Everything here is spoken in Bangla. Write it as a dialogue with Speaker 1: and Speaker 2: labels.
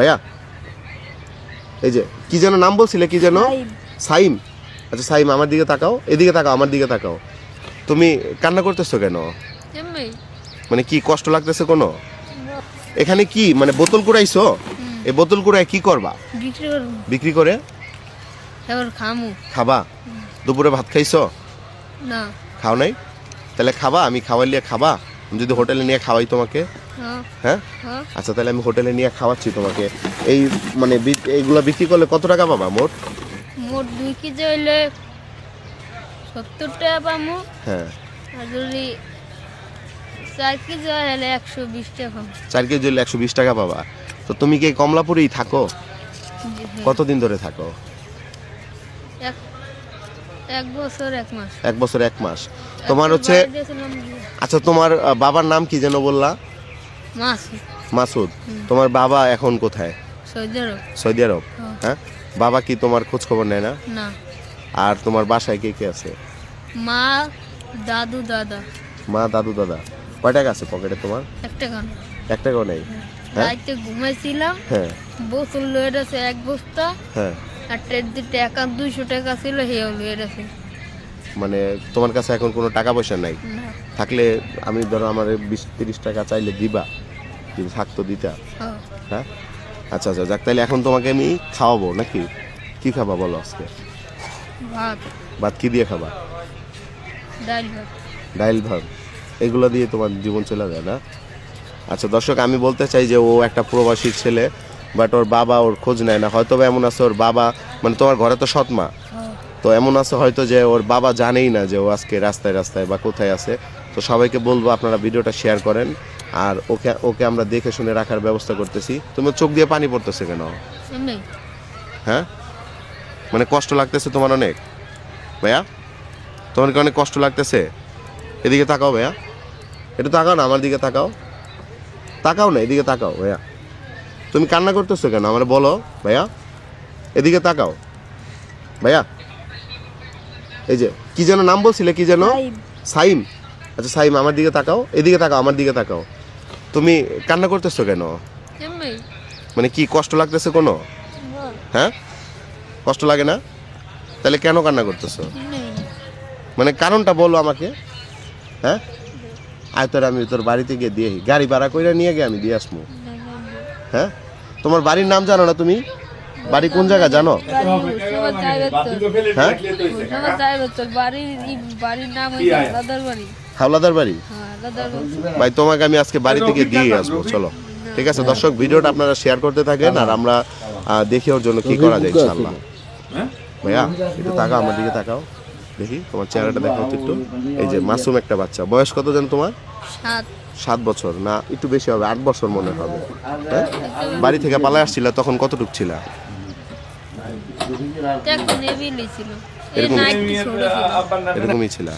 Speaker 1: ভাইয়া এই যে কি যেন নাম বলছিলে কি যেন? সাইম। আচ্ছা সাইম আমার দিকে তাকাও এদিকে তাকাও আমার দিকে তাকাও। তুমি কান্না করতেছো কেন? মানে কি কষ্ট লাগতেছে কোনো? এখানে কি মানে বোতল কুড়াইছো? এই বোতল কুড়াই কি করবা?
Speaker 2: বিক্রি
Speaker 1: করে? খাবা? দুপুরে ভাত খাইছো?
Speaker 2: না।
Speaker 1: খাও নাই? তাহলে খাবা আমি খাওয়াইলে খাবা। আমি যদি হোটেলে নিয়ে খাওয়াই তোমাকে।
Speaker 2: হ্যাঁ?
Speaker 1: হ্যাঁ। আচ্ছা তাহলে আমি হোটেলে নিয়ে খাওয়াচ্ছি তোমাকে। এই মানে এইগুলা বিক্রি করলে কত টাকা পাবা মোট?
Speaker 2: মোট দুই কেজি হইলে সত্তর টাকা পামু।
Speaker 1: হ্যাঁ।
Speaker 2: আর যদি চার কেজি হলে একশো বিশ টাকা
Speaker 1: চার কেজি হলে একশো বিশ টাকা পাবা। তো তুমি কি কমলাপুরেই থাকো?
Speaker 2: হ্যাঁ।
Speaker 1: কতদিন ধরে থাকো?
Speaker 2: এক বছর এক মাস।
Speaker 1: এক বছর এক মাস। তোমার হচ্ছে আচ্ছা তোমার বাবার নাম কি যেন বললা? মাসুদ। তোমার বাবা এখন কোথায়?
Speaker 2: Saudi Arab. হ্যাঁ।
Speaker 1: বাবা কি তোমার খোঁজ খবর নেয় না? আর তোমার বাসায় কে কে আছে?
Speaker 2: মা দাদু দাদা।
Speaker 1: মা দাদু দাদা। কয় টাকা আছে পকেটে তোমার?
Speaker 2: একটা গান।
Speaker 1: এক টাকাও নেই? হ্যাঁ?
Speaker 2: রাইতে ঘুমাইছিলাম।
Speaker 1: হ্যাঁ।
Speaker 2: বোতল লয়ে আছে এক বস্তা।
Speaker 1: হ্যাঁ।
Speaker 2: আর ট্রেন টাকা দুইশো টাকা ছিল হেও লয়ে আছে
Speaker 1: মানে তোমার কাছে এখন কোনো টাকা পয়সা নাই?
Speaker 2: না।
Speaker 1: থাকলে আমি ধরো আমার বিশ তিরিশ টাকা চাইলে দিবা। যদি থাকতো দিতা
Speaker 2: হ্যাঁ।
Speaker 1: হ্যাঁ? আচ্ছা আচ্ছা যাক তাহলে এখন তোমাকে আমি খাওয়াবো নাকি? কি খাবা বলো আজকে?
Speaker 2: ভাত।
Speaker 1: ভাত কি দিয়ে খাবা?
Speaker 2: ডাল ভাত।
Speaker 1: ডাইল ভাত। এগুলো দিয়ে তোমার জীবন চলে যায় না? আচ্ছা দর্শক আমি বলতে চাই যে ও একটা প্রবাসী ছেলে বাট ওর বাবা ওর খোঁজ নেয় না। হয়তো বা এমন আছে ওর বাবা মানে তোমার ঘরে তো সৎ মা।
Speaker 2: হ্যাঁ।
Speaker 1: তো এমন আছে হয়তো যে ওর বাবা জানেই না যে ও আজকে রাস্তায় রাস্তায় বা কোথায় আছে। তো সবাইকে বলব আপনারা ভিডিওটা শেয়ার করেন। আর ওকে ওকে আমরা দেখে শুনে রাখার ব্যবস্থা করতেছি। তুমি চোখ দিয়ে পানি পড়তেছে কেন? হ্যাঁ? মানে কষ্ট লাগতেছে তোমার অনেক? ভাইয়া? তোমার কি অনেক কষ্ট লাগতেছে? এদিকে তাকাও ভাইয়া। এটা তাকাও না আমার দিকে তাকাও। তাকাও না এদিকে তাকাও ভাইয়া। তুমি কান্না করতেছো কেন? আমার বলো ভাইয়া। এদিকে তাকাও। ভাইয়া। এই যে কি যেন নাম বলছিলে কি যেন? সাইম। আচ্ছা সাইম আমার দিকে তাকাও। এদিকে তাকাও আমার দিকে তাকাও। তুমি কান্না করতেছো কেন? মানে কি কষ্ট লাগতেছে কোনো? হ্যাঁ? কষ্ট লাগে না? তাহলে কেন কান্না করতেছো? মানে কারণটা বলো আমাকে। হ্যাঁ? আয় তোর আমি তোর বাড়িতে গিয়ে দিয়ে গাড়ি ভাড়া করে নিয়ে গিয়ে আমি দিয়ে আসব হ্যাঁ? তোমার বাড়ির নাম জানো না তুমি? বাড়ি কোন জায়গা জানো? হ্যাঁ? হাওলাদার বাড়ি? ভাই তোমাকে আমি আজকে বাড়ি থেকে দিয়ে আসব চলো। ঠিক আছে দর্শক ভিডিওটা আপনারা শেয়ার করতে থাকেন আর আমরা দেখি ওর জন্য কি করা যায় ইনশাল্লাহ ভাইয়া একটু তাকাও আমার দিকে তাকাও। দেখি তোমার চেহারাটা দেখাও একটু। এই যে মাসুম একটা বাচ্চা। বয়স কত জানো তোমার?
Speaker 2: সাত
Speaker 1: বছর। না একটু বেশি হবে আট বছর মনে হবে। হ্যাঁ? বাড়ি থেকে পালায় আসছিল তখন কতটুক
Speaker 2: ছিল?
Speaker 1: এরকমই ছিল।